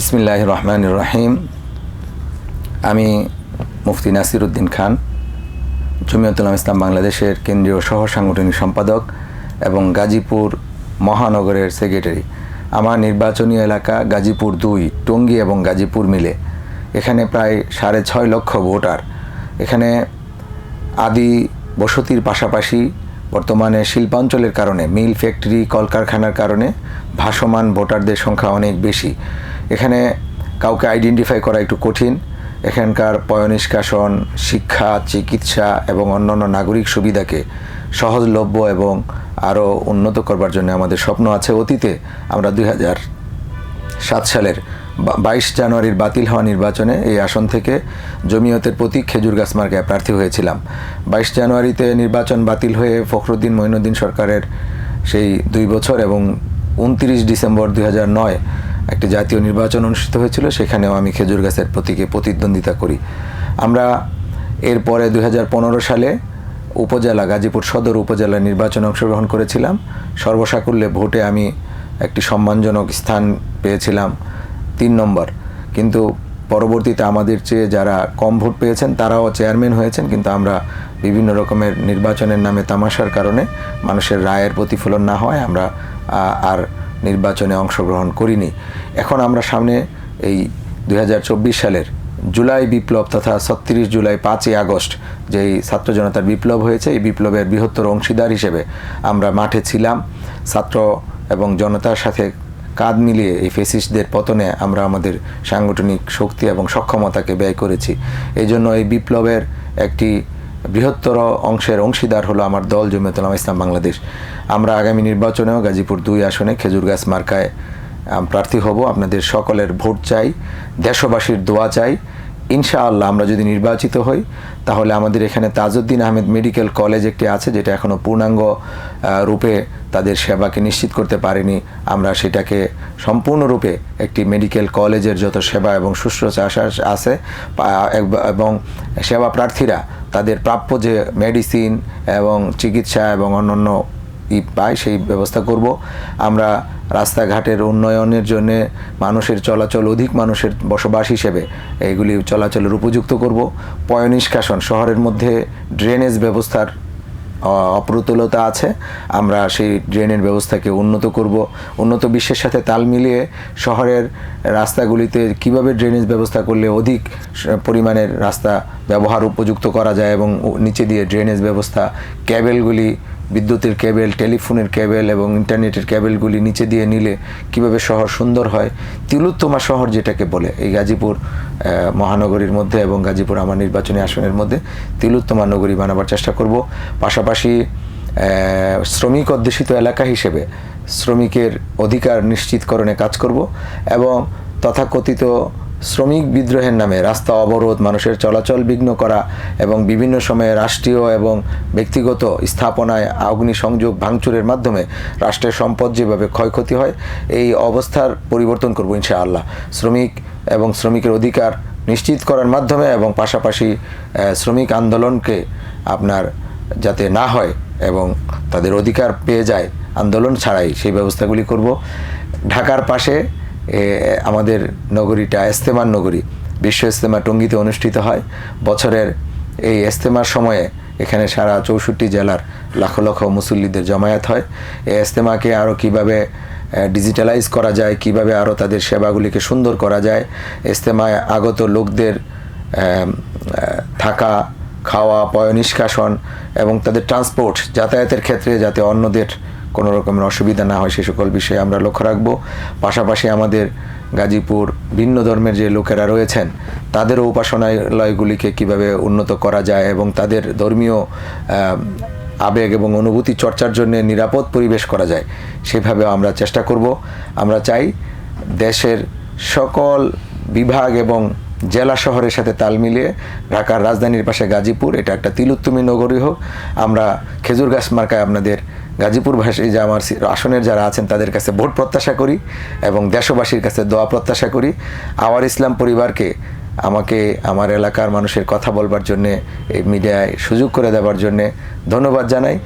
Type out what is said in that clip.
বিসমিল্লাহ রহমান রহিম আমি মুফতি নাসির উদ্দিন খান জমিয়তুল্লাহ ইসলাম বাংলাদেশের কেন্দ্রীয় সহ সাংগঠনিক সম্পাদক এবং গাজীপুর মহানগরের সেক্রেটারি। আমার নির্বাচনী এলাকা গাজীপুর দুই, টঙ্গী এবং গাজীপুর মিলে। এখানে প্রায় সাড়ে ছয় লক্ষ ভোটার। এখানে আদি বসতির পাশাপাশি বর্তমানে শিল্পাঞ্চলের কারণে, মিল, ফ্যাক্টরি, কলকারখানার কারণে ভাসমান ভোটারদের সংখ্যা অনেক বেশি। এখানে কাউকে আইডেন্টিফাই করা একটু কঠিন। এখানকার পয়নিষ্কাশন, শিক্ষা, চিকিৎসা এবং অন্যান্য নাগরিক সুবিধাকে সহজলভ্য এবং আরও উন্নত করবার জন্য আমাদের স্বপ্ন আছে অতীতে। আমরা দুই হাজার সাত সালের বাইশ জানুয়ারির বাতিল হওয়া নির্বাচনে এই আসন থেকে জমিয়তের প্রতীক খেজুর গাছ মার্কায় প্রার্থী হয়েছিলাম। বাইশ জানুয়ারিতে নির্বাচন বাতিল হয়ে ফখরুদ্দিন মঈনুদ্দিন সরকারের সেই দুই বছর এবং উনত্রিশ ডিসেম্বর দুই নয় একটি জাতীয় নির্বাচন অনুষ্ঠিত হয়েছিল, সেখানেও আমি খেজুর গাছের প্রতীকে প্রতিদ্বন্দ্বিতা করি। আমরা এরপরে দু হাজার পনেরো সালে উপজেলা, গাজীপুর সদর উপজেলা নির্বাচনে অংশগ্রহণ করেছিলাম। সর্বসাকুল্যে ভোটে আমি একটি সম্মানজনক স্থান পেয়েছিলাম তিন নম্বর। কিন্তু পরবর্তীতে আমাদের চেয়ে যারা কম ভোট পেয়েছেন, তারাও চেয়ারম্যান হয়েছেন। কিন্তু আমরা বিভিন্ন রকমের নির্বাচনের নামে তামাশার কারণে মানুষের রায়ের প্রতিফলন না হয় আমরা আর নির্বাচনে অংশগ্রহণ করিনি। এখন আমরা সামনে এই দু হাজার চব্বিশ সালের জুলাই বিপ্লব তথা ছত্রিশ জুলাই পাঁচই আগস্ট যেই ছাত্র জনতার বিপ্লব হয়েছে, এই বিপ্লবের বৃহত্তর অংশীদার হিসেবে আমরা মাঠে ছিলাম। ছাত্র এবং জনতার সাথে কাঁধ মিলিয়ে এই ফেসিস্টদের পতনে আমরা আমাদের সাংগঠনিক শক্তি এবং সক্ষমতাকে ব্যয় করেছি। এই জন্য এই বিপ্লবের একটি বৃহত্তর অংশের অংশীদার হলো আমার দল জমিয়তুল্লাহ ইসলাম বাংলাদেশ। আমরা আগামী নির্বাচনেও গাজীপুর দুই আসনে খেজুর গাছ মার্কায় প্রার্থী হব। আপনাদের সকলের ভোট চাই, দেশবাসীর দোয়া চাই। ইনশাআল্লাহ আমরা যদি নির্বাচিত হই, তাহলে আমাদের এখানে তাজউদ্দিন আহমেদ মেডিকেল কলেজ একটি আছে, যেটা এখনও পূর্ণাঙ্গ রূপে তাদের সেবাকে নিশ্চিত করতে পারেনি। আমরা সেটাকে সম্পূর্ণরূপে একটি মেডিকেল কলেজের যত সেবা এবং শুশ্রূষা আছে এবং সেবা প্রার্থীরা তাদের প্রাপ্য যে মেডিসিন এবং চিকিৎসা এবং অন্যান্য ই পায়, সেই ব্যবস্থা করব। আমরা রাস্তাঘাটের উন্নয়নের জন্যে মানুষের চলাচল অধিক মানুষের বসবাস হিসেবে এইগুলি চলাচলের উপযুক্ত করব। পয়নিষ্কাশন শহরের মধ্যে ড্রেনেজ ব্যবস্থার অপ্রতুলতা আছে। আমরা সেই ড্রেনের ব্যবস্থাকে উন্নত করব। উন্নত বিশ্বের সাথে তাল মিলিয়ে শহরের রাস্তাগুলিতে কীভাবে ড্রেনেজ ব্যবস্থা করলে অধিক পরিমাণের রাস্তা ব্যবহার উপযুক্ত করা যায় এবং নিচে দিয়ে ড্রেনেজ ব্যবস্থা ক্যাবেলগুলি বিদ্যুতের কেবেল, টেলিফোনের কেবেল এবং ইন্টারনেটের কেবেলগুলি নিচে দিয়ে নিলে কীভাবে শহর সুন্দর হয়? তিলুত্তমা শহর যেটাকে বলে, এই গাজীপুর মহানগরীর মধ্যে এবং গাজীপুর আমার নির্বাচনী আসনের মধ্যে তিলুত্তমা নগরী বানাবার চেষ্টা করব। পাশাপাশি শ্রমিক অধ্যুষিত এলাকা হিসেবে শ্রমিকের অধিকার নিশ্চিতকরণে কাজ করব এবং তথাকথিত শ্রমিক বিদ্রোহের নামে রাস্তা অবরোধ, মানুষের চলাচল বিঘ্ন করা এবং বিভিন্ন সময়ে রাষ্ট্রীয় এবং ব্যক্তিগত স্থাপনায় অগ্নিসংযোগ ভাঙচুরের মাধ্যমে রাষ্ট্রের সম্পদ যেভাবে ক্ষয়ক্ষতি হয়, এই অবস্থার পরিবর্তন করব ইনশাআল্লাহ। শ্রমিক এবং শ্রমিকের অধিকার নিশ্চিত করার মাধ্যমে এবং পাশাপাশি শ্রমিক আন্দোলনকে আপনার যাতে না হয় এবং তাদের অধিকার পেয়ে যায়, আন্দোলন ছাড়াই সেই ব্যবস্থাগুলি করব। ঢাকার পাশে আমাদের নগরীটা এস্তেমার নগরী, বিশ্ব ইস্তেমা টঙ্গীতে অনুষ্ঠিত হয়। বছরের এই ইস্তেমার সময়ে এখানে সারা চৌষট্টি জেলার লাখ লক্ষ মুসল্লিদের জমায়েত হয়। এই ইস্তেমাকে আরও কীভাবে ডিজিটালাইজ করা যায়, কীভাবে আরও তাদের সেবাগুলিকে সুন্দর করা যায়। ইস্তেমায় আগত লোকদের থাকা, খাওয়া, পয়নিষ্কাশন এবং তাদের ট্রান্সপোর্ট যাতায়াতের ক্ষেত্রে যাতে অন্যদের কোনো রকমের অসুবিধা না হয়, সে সকল বিষয়ে আমরা লক্ষ্য রাখব। পাশাপাশি আমাদের গাজীপুর ভিন্ন ধর্মের যে লোকেরা রয়েছেন, তাদেরও উপাসনালয়গুলিকে কীভাবে উন্নত করা যায় এবং তাদের ধর্মীয় আবেগ এবং অনুভূতি চর্চার জন্য নিরাপদ পরিবেশ করা যায় সেভাবে আমরা চেষ্টা করব। আমরা চাই দেশের সকল বিভাগ এবং জেলা শহরের সাথে তাল মিলিয়ে ঢাকার রাজধানীর পাশে গাজীপুর, এটা একটা তিলোত্তমী নগরী হোক। আমরা খেজুর গাছ মার্কায় আপনাদের গাজীপুর ভাষী যে আমার আসনের যারা আছেন, তাদের কাছে ভোট প্রত্যাশা করি এবং দেশবাসীর কাছে দোয়া প্রত্যাশা করি। আওয়ার ইসলাম পরিবারকে আমাকে আমার এলাকার মানুষের কথা বলবার জন্যে, এই মিডিয়ায় সুযোগ করে দেওয়ার জন্যে ধন্যবাদ জানাই।